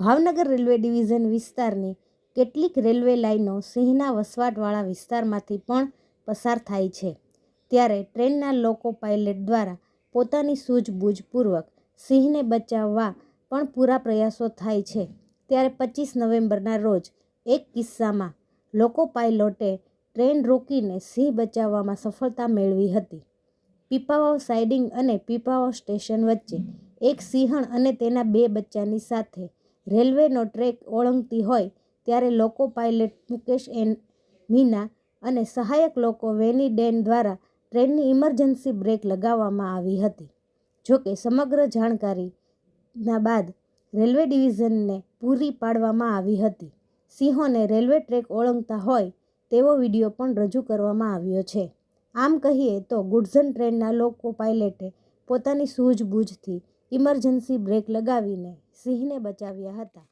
Bhavnagar railway division વિસ્તારની કેટલીક railway લાઈનો સિંહના વસવાટવાળા વિસ્તારમાંથી પણ પસાર થાય છે. ત્યારે ટ્રેનના લોકો પાયલટ દ્વારા પોતાની સૂઝબૂઝપૂર્વક સિંહને બચાવવા પણ પૂરા પ્રયાસો થાય છે. ત્યારે પચીસ નવેમ્બરના રોજ એક કિસ્સામાં લોકો પાયલોટે ટ્રેન રોકીને સિંહ બચાવવામાં સફળતા મેળવી હતી. પીપાવાવ સાઇડિંગ અને પીપાવાવ સ્ટેશન વચ્ચે એક સિંહણ અને તેના બે બચ્ચાની સાથે રેલવેનો ટ્રેક ઓળંગતી હોય ત્યારે લોકો પાયલટ મુકેશ એન મીના અને સહાયક લોકો વેની ડેન દ્વારા ટ્રેનની ઇમરજન્સી બ્રેક લગાવવામાં આવી હતી. જોકે સમગ્ર જાણકારીના બાદ રેલવે ડિવિઝનને પૂરી પાડવામાં આવી હતી. સિંહોને રેલવે ટ્રેક ઓળંગતા હોય તેવો વીડિયો પણ રજૂ કરવામાં આવ્યો છે. આમ કહીએ તો ગુડઝન ટ્રેનના લોકો પાયલટે પોતાની સૂઝબૂઝથી ઇમરજન્સી બ્રેક લગાવીને સિંહને બચાવ્યા હતા.